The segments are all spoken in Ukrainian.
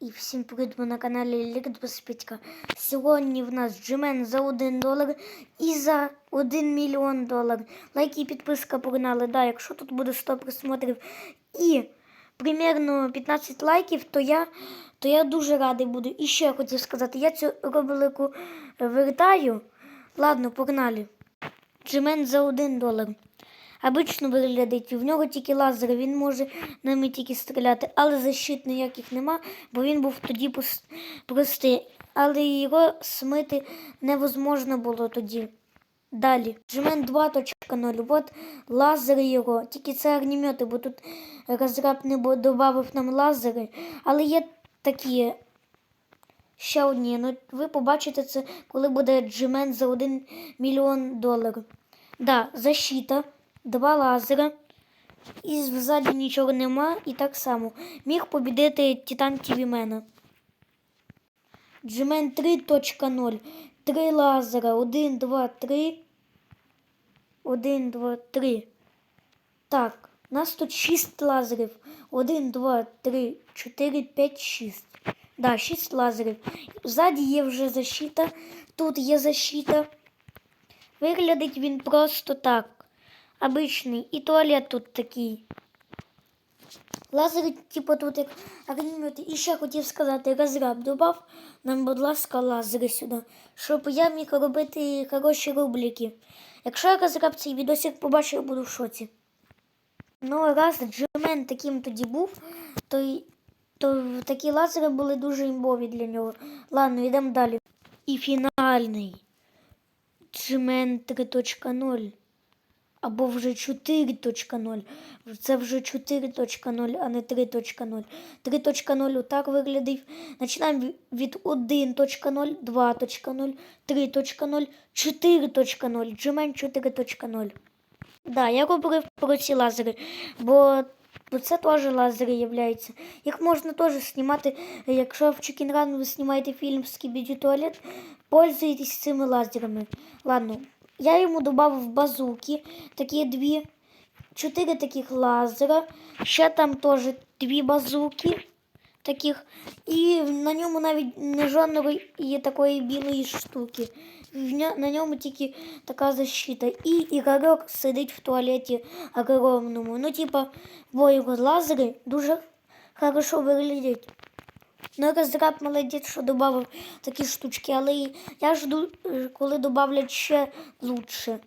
І всім привіт, ми на каналі Лікдбеспітька. Сьогодні в нас джемен за 1 долар і за 1 мільйон долар. Лайк і підписка погнали. Да, якщо тут буде 100 просмотрів і примерно 15 лайків, то я, то я дуже радий буду. І ще я хотів сказати, я цю рубрику вертаю. Ладно, погнали. Джемен за 1 долар. Обично виглядить, в нього тільки лазер, він може ними тільки стріляти, але защит ніяких нема, бо він був тоді простий. Але його смити невозможно було тоді. Далі. Джемен 2.0. От лазери його. Тільки це огнемети, бо тут розраб не додав нам лазери. Але є такі ще одні. Ну, ви побачите це, коли буде джемен за 1 мільйон доларів. Да, защита, два лазера. І ззаді нічого нема, і так само. Міг побідити Титан Тівімена. Джемен 3.0. Три лазера. Один, два, три. Один, два, три. Так, у нас тут шість лазерів. Один, два, три, чотири, п'ять, шість. Да, шість лазерів. Ззаді є вже защита. Тут є защита. Виглядить він просто так. Обичний. І туалет тут такий. Лазери, типу, тут як огнемети. І ще хотів сказати, розраб добав нам, будь ласка, лазери сюди, щоб я міг робити хороші рубліки. Якщо я розраб цей відосик побачив, буду в шоці. Ну, раз Джемен таким тоді був, то, то такі лазери були дуже імбові для нього. Ладно, йдемо далі. І фінальний. Джемен 3.0 або вже 4.0. Це вже 4.0, а не 3.0. 3.0 так виглядів. Починаємо від 1.0, 2.0, 3.0, 4.0, Джемен 4.0. Да, я говорив про ці лазери, бо, це теж лазери являються. Їх можна теж знімати, якщо в Чикінран ви знімаєте фільм «Скібіді туалет, пользуйтесь цими лазерами. Ладно, я йому додав базуки, такі дві, чотири таких лазера, ще там теж дві базуки таких, і на ньому навіть не жодної є такої білої штуки. В ньо- На ньому тільки така защита. І ігорок сидить в туалеті огромному. Ну, типа, бо його лазери дуже хорошо виглядять. Ну, розраб молодець, що додав такі штучки, але я жду, коли додавлять ще лучше.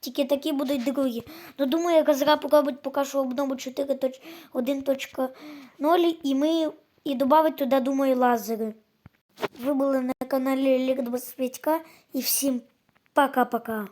Тільки такі будуть другі. Ну, думаю, розраб робить поки що обнову 4.1.0 і ми і додавить туди, думаю, лазери. Ви були на каналі Лік 25 і всім пока-пока.